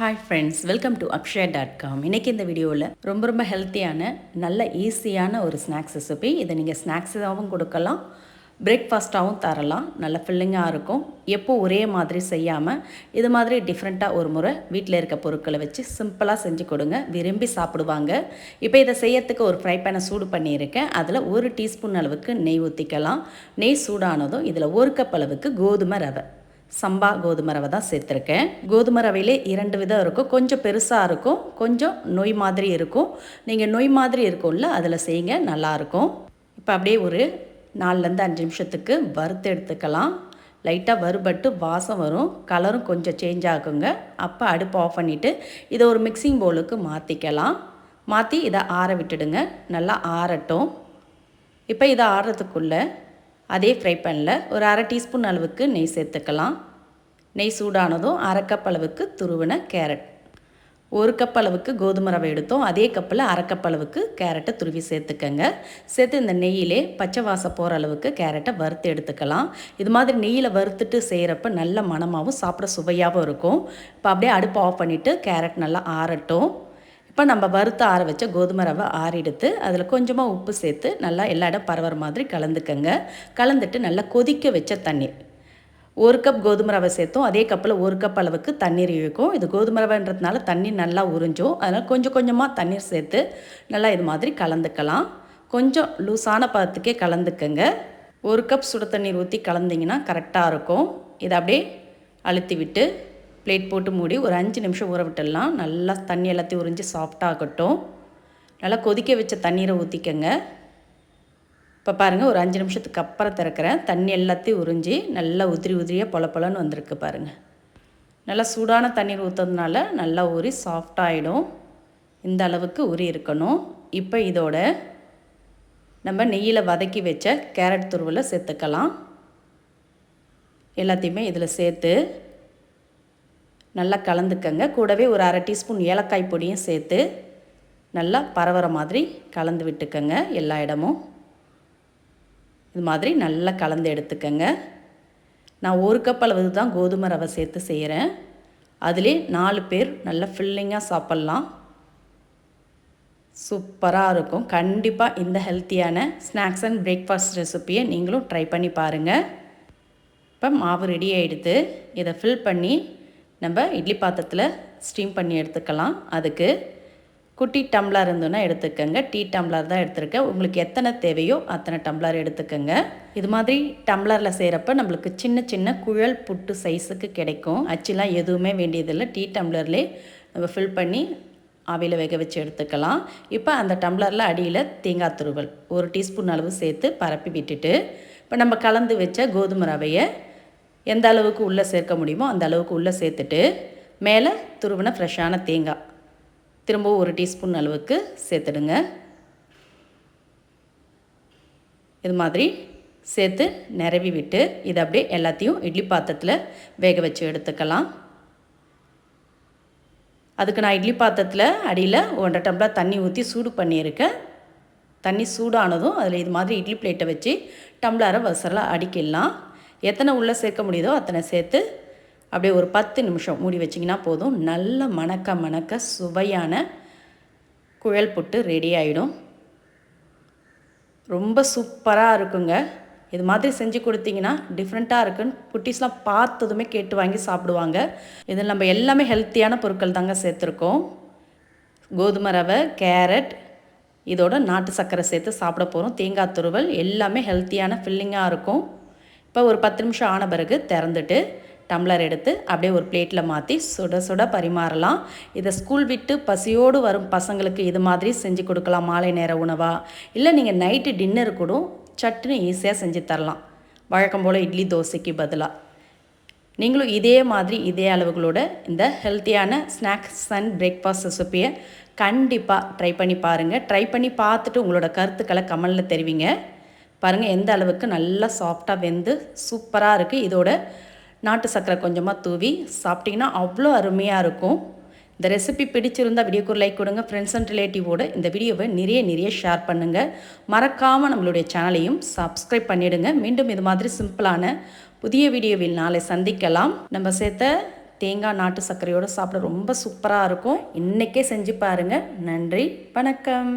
Hi friends welcome to Akshaya dot com இன்றைக்கி இந்த வீடியோவில் ரொம்ப ரொம்ப ஹெல்த்தியான நல்ல ஈஸியான ஒரு ஸ்நாக்ஸ் ரெசிபி இதை நீங்கள் ஸ்நாக்ஸாகவும் கொடுக்கலாம் பிரேக்ஃபாஸ்ட்டாகவும் தரலாம். நல்ல ஃபில்லிங்காக இருக்கும். எப்போ ஒரே மாதிரி செய்யாமல் இது மாதிரி டிஃப்ரெண்ட்டாக ஒரு முறை வீட்டில் இருக்க பொருட்களை வச்சு சிம்பிளாக செஞ்சு கொடுங்க. விரும்பி சாப்பிடுவாங்க. இப்போ இதை செய்யறதுக்கு ஒரு ஃப்ரை பேனை சூடு பண்ணியிருக்கேன். அதில் ஒரு டீஸ்பூன் அளவுக்கு நெய் ஊற்றிக்கலாம் நெய் சூடானதும் இதில் ஒரு கப் அளவுக்கு கோதுமை ரவை. சம்பா கோதுமை ரவை தான் சேர்த்துருக்கேன். கோதுமை ரவையிலே இரண்டு விதம் இருக்கும். கொஞ்சம் பெருசாக இருக்கும். கொஞ்சம் நொய் மாதிரி இருக்கும். நீங்கள் நொய் மாதிரி இருக்கும்ல அதில் செய்யுங்க. நல்லாயிருக்கும் இப்போ அப்படியே ஒரு நாலுலேருந்து அஞ்சு நிமிஷத்துக்கு வறுத்து எடுத்துக்கலாம். லைட்டாக வறுபட்டு வாசம் வரும். கலரும் கொஞ்சம் சேஞ்ச் ஆகுங்க. அப்போ அடுப்பு ஆஃப் பண்ணிவிட்டு இதை ஒரு மிக்சிங் பவுலுக்கு மாற்றிக்கலாம் மாற்றி இதை ஆற விட்டுடுங்க. நல்லா ஆறட்டும். இப்போ இதை ஆறுறதுக்குள்ளே அதே ஃப்ரை பேனில் ஒரு அரை டீஸ்பூன் அளவுக்கு நெய் சேர்த்துக்கலாம். நெய் சூடானதும் அரை கப் அளவுக்கு துருவின கேரட் ஒரு கப் அளவுக்கு கோதுமை ரவை எடுத்தோம். அதே கப்பில் அரை கப் அளவுக்கு கேரட்டை துருவி சேர்த்துக்கங்க. சேர்த்து இந்த நெய்யிலே பச்சை வாசம் போகிற அளவுக்கு கேரட்டை வறுத்து எடுத்துக்கலாம். இது மாதிரி நெய்யில் வறுத்துட்டு செய்கிறப்ப நல்ல மணமாகவும் சாப்பிட சுவையாகவும் இருக்கும். இப்போ அப்படியே அடுப்பு ஆஃப் பண்ணிவிட்டு கேரட் நல்லா ஆறட்டும். இப்போ நம்ம வறுத்து ஆற வச்ச கோதுமை ரவை ஆறெடுத்து அதில் கொஞ்சமாக உப்பு சேர்த்து நல்லா எல்லா இடம் பரவற மாதிரி கலந்துக்கங்க. கலந்துட்டு நல்லா கொதிக்க வச்ச தண்ணீர் ஒரு கப் கோதுமை ரவை சேர்த்தோம். அதே கப்பில் ஒரு கப் அளவுக்கு தண்ணீர் இழுக்கும். இது கோதுமை ரவைன்றதுனால தண்ணீர் நல்லா உறிஞ்சும். அதனால் கொஞ்சம் கொஞ்சமாக தண்ணீர் சேர்த்து நல்லா இது மாதிரி கலந்துக்கலாம். கொஞ்சம் லூஸான பதத்துக்கே கலந்துக்கங்க. ஒரு கப் சுடு தண்ணீர் ஊற்றி கலந்திங்கன்னா கரெக்டாக இருக்கும். இதை அப்படியே அழுத்தி விட்டு பிளேட் போட்டு மூடி ஒரு அஞ்சு நிமிஷம் ஊற விட்டுடலாம். நல்லா தண்ணி எல்லாத்தையும் உறிஞ்சி சாஃப்டாகட்டும் நல்லா கொதிக்க வச்ச தண்ணீரை ஊற்றிக்கங்க இப்போ பாருங்கள் ஒரு அஞ்சு நிமிஷத்துக்கு அப்புறம் திறக்கிறேன். தண்ணி எல்லாத்தையும் உறிஞ்சி நல்லா உதிரி உதிரியாக பொல பொலன்னு வந்திருக்கு பாருங்கள் நல்லா சூடான தண்ணீர் ஊற்றுறதுனால நல்லா ஊறி சாஃப்டாகிடும் இந்த அளவுக்கு உரி இருக்கணும். இப்போ இதோட நம்ம நெய்யில் வதக்கி வச்ச கேரட் துருவில் சேர்த்துக்கலாம். எல்லாத்தையுமே இதில் சேர்த்து நல்லா கலந்துக்கங்க. கூடவே ஒரு அரை டீஸ்பூன் ஏலக்காய் பொடியும் சேர்த்து நல்லா பரவற மாதிரி கலந்து விட்டுக்கங்க எல்லா இடமும். இது மாதிரி நல்லா கலந்து எடுத்துக்கங்க. நான் ஒரு கப் அளவு தான் கோதுமை ரவை சேர்த்து செய்கிறேன் அதிலே நாலு பேர் நல்லா ஃபில்லிங்காக சாப்பிட்லாம். சூப்பராக இருக்கும். கண்டிப்பாக இந்த ஹெல்த்தியான ஸ்நாக்ஸ் அண்ட் பிரேக்ஃபாஸ்ட் ரெசிப்பியை நீங்களும் ட்ரை பண்ணி பாருங்கள் இப்போ மாவு ரெடி ஆகிடுது இதை ஃபில் பண்ணி நம்ம இட்லி பாத்திரத்தில் ஸ்டீம் பண்ணி எடுத்துக்கலாம். அதுக்கு குட்டி டம்ளர் இருந்ததுன்னா எடுத்துக்கோங்க. டீ டம்ளர் தான் எடுத்துருக்கேன். உங்களுக்கு எத்தனை தேவையோ அத்தனை டம்ளர் எடுத்துக்கோங்க. இது மாதிரி டம்ளரில் செய்கிறப்ப நம்மளுக்கு சின்ன சின்ன குழல் புட்டு சைஸுக்கு கிடைக்கும். அச்சுலாம் எதுவுமே வேண்டியதில்லை. டீ டம்ளர்லேயே நம்ம ஃபில் பண்ணி ஆவியில் வேக வச்சு எடுத்துக்கலாம். இப்போ அந்த டம்ளரில் அடியில் தேங்காய் துருவல் ஒரு டீஸ்பூன் அளவு சேர்த்து பரப்பி விட்டுட்டு இப்போ நம்ம கலந்து வச்ச கோதுமை ரவையை எந்த அளவுக்கு உள்ளே சேர்க்க முடியுமோ அந்த அளவுக்கு உள்ளே சேர்த்துட்டு மேலே துருவின ஃப்ரெஷ்ஷான தேங்காய். திரும்பவும் ஒரு டீஸ்பூன் அளவுக்கு சேர்த்துடுங்க. இது மாதிரி சேர்த்து நிரவி விட்டு இதை அப்படியே எல்லாத்தையும் இட்லி பாத்திரத்தில் வேக வச்சு எடுத்துக்கலாம். அதுக்கு நான் இட்லி பாத்திரத்தில் அடியில் ஒன்றரை டம்ளர் தண்ணி ஊற்றி சூடு பண்ணியிருக்கேன் தண்ணி சூடானதும் அதில் இது மாதிரி இட்லி பிளேட்டை வச்சு டம்ளரை வசலாக அடிக்கிடலாம். எத்தனை உள்ளே சேர்க்க முடியுதோ அத்தனை சேர்த்து அப்படியே ஒரு பத்து நிமிஷம் மூடி வச்சிங்கன்னா போதும். நல்ல மணக்க மணக்க சுவையான குழல் புட்டு ரெடி ஆகிடும் ரொம்ப சூப்பராக இருக்குங்க. இது மாதிரி செஞ்சு கொடுத்தீங்கன்னா டிஃப்ரெண்ட்டாக இருக்குன்னு குட்டீஸ்லாம் பார்த்ததுமே கேட்டு வாங்கி சாப்பிடுவாங்க. இதில் நம்ம எல்லாமே ஹெல்த்தியான பொருட்கள் தாங்க சேர்த்துருக்கோம். கோதுமை ரவை கேரட் இதோட நாட்டு சர்க்கரை சேர்த்து சாப்பிட போகிறோம் தேங்காய் துருவல் எல்லாமே ஹெல்த்தியான ஃபில்லிங்காக இருக்கும். இப்போ ஒரு பத்து நிமிஷம் ஆன பிறகு திறந்துட்டு டம்ளர் எடுத்து அப்படியே ஒரு பிளேட்டில் மாற்றி சுட சுட பரிமாறலாம். இதை ஸ்கூல் விட்டு பசியோடு வரும் பசங்களுக்கு இது மாதிரி செஞ்சு கொடுக்கலாம். மாலை நேர உணவாக இல்லை நீங்கள் நைட்டு டின்னர் கூட சட்டுன்னு ஈஸியாக செஞ்சு தரலாம். வழக்கம் போல் இட்லி தோசைக்கு பதிலாக. நீங்களும் இதே மாதிரி இதே அளவுகளோட இந்த ஹெல்த்தியான ஸ்நாக்ஸ் அண்ட் பிரேக்ஃபாஸ்ட் ரெசிப்பியை கண்டிப்பாக ட்ரை பண்ணி பாருங்கள் ட்ரை பண்ணி பார்த்துட்டு உங்களோட கருத்துக்களை கமலில் தெரிவிங்க. பாருங்கள் எந்த அளவுக்கு நல்லா சாஃப்டாக வெந்து சூப்பராக இருக்குது இதோட நாட்டு சர்க்கரை கொஞ்சமாக தூவி சாப்பிட்டிங்கன்னா அவ்வளோ அருமையாக இருக்கும். இந்த ரெசிபி பிடிச்சிருந்தால் வீடியோக்கு ஒரு லைக் கொடுங்க. ஃப்ரெண்ட்ஸ் அண்ட் ரிலேட்டிவோடு இந்த வீடியோவை நிறைய நிறைய ஷேர் பண்ணுங்கள் மறக்காமல் நம்மளுடைய சேனலையும் சப்ஸ்கிரைப் பண்ணிவிடுங்க மீண்டும் இது மாதிரி சிம்பிளான புதிய வீடியோவில் நாளை சந்திக்கலாம். நம்ம சேர்த்த தேங்காய் நாட்டு சர்க்கரையோடு சாப்பிட ரொம்ப சூப்பராக இருக்கும். இன்றைக்கே செஞ்சு பாருங்கள் நன்றி வணக்கம்.